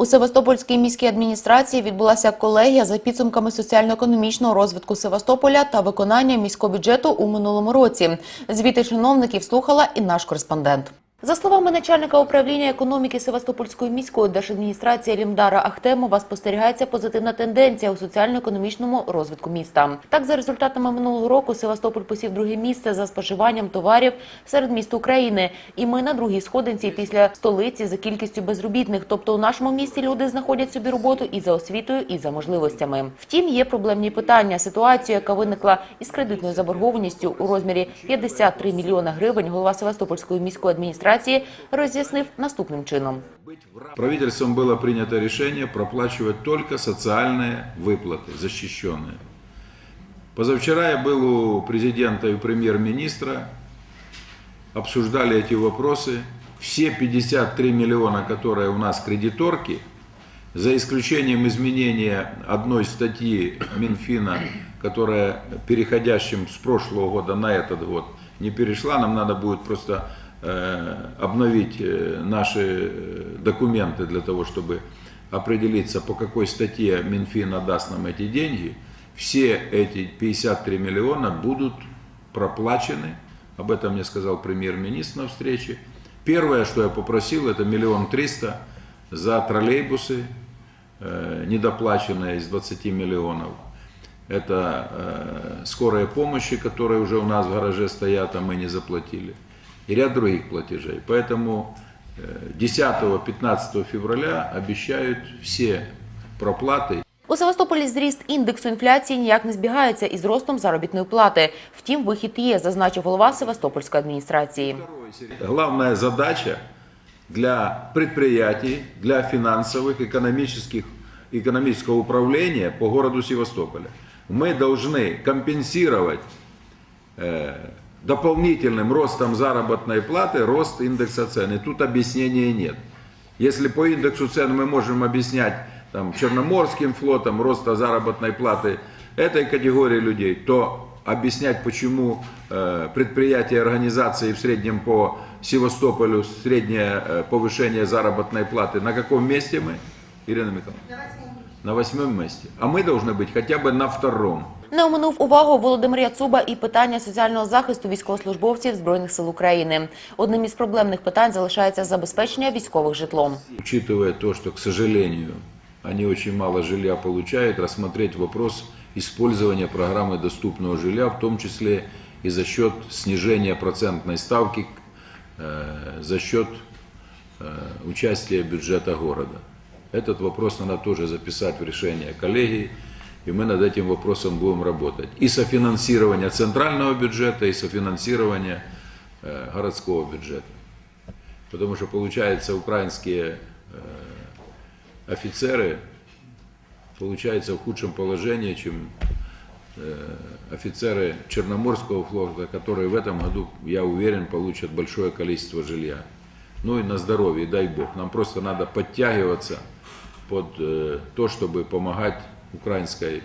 У Севастопольській міській адміністрації відбулася колегія за підсумками соціально-економічного розвитку Севастополя та виконання міського бюджету у минулому році. Звіти чиновників слухала і наш кореспондент. За словами начальника управління економіки Севастопольської міської держадміністрації Лімдара Ахтемова, спостерігається позитивна тенденція у соціально-економічному розвитку міста. Так, за результатами минулого року Севастополь посів друге місце за споживанням товарів серед міст України. І ми на другій сходинці після столиці за кількістю безробітних. Тобто у нашому місті люди знаходять собі роботу і за освітою, і за можливостями. Втім, є проблемні питання. Ситуацію, яка виникла із кредитною заборгованістю у розмірі 53 мільйона гривень, голова Севастопольської міської адміністрації роз'яснив наступним чином. Правительством было принято решение проплачивать только социальные выплаты, защищенные. Позавчера я был у президента и у премьер-министра, обсуждали эти вопросы. Все 53 миллиона, которые у нас кредиторки, за исключением изменения одной статьи Минфина, которая переходящим с прошлого года на этот год не перешла, нам надо будет просто обновить э, наши э, документы для того, чтобы определиться, по какой статье Минфин даст нам эти деньги, все эти 53 миллиона будут проплачены. Об этом мне сказал премьер-министр на встрече. Первое, что я попросил, это миллион триста за троллейбусы, э, недоплаченные из 20 миллионов. Это э, скорая помощи, которые уже у нас в гараже стоят, а мы не заплатили. И ряд других платежей. Поэтому э, 10-15 февраля обещают все проплаты У Севастополі зріст індексу інфляції ніяк не збігається із ростом заробітної плати. Втім, вихід є, зазначив голова Севастопольської адміністрації. Главная задача для предприятий, для финансовых, экономических, экономического управления по городу Севастополя. Мы должны компенсировать э, дополнительным ростом заработной платы рост индекса цен. И тут объяснения нет. Если по индексу цен мы можем объяснять там, Черноморским флотом роста заработной платы этой категории людей, то объяснять, почему э, предприятия и организации в среднем по Севастополю среднее э, повышение заработной платы, на каком месте мы, Ирина Михайловна? На восьмом месте. А мы должны быть хотя бы на втором. Не оминув увагу Володимир Яцуба і питання соціального захисту військовослужбовців збройних сил України. Одним із проблемних питань залишається забезпечення військових житлом. Учитывая то, что, к сожалению, они очень мало жилья получают, рассмотреть вопрос использования программы доступного жилья, в том числе и за счет снижения процентной ставки, э, за счет э, участия бюджета города. Этот вопрос надо тоже записать в решение коллегии, и мы над этим вопросом будем работать. И софинансирование центрального бюджета, и софинансирование э, городского бюджета. Потому что, получается, украинские э, офицеры получаются в худшем положении, чем э, офицеры Черноморского флота, которые в этом году, я уверен, получат большое количество жилья. Ну и на здоровье, дай бог. Нам просто надо подтягиваться под э, то, чтобы помогать украинской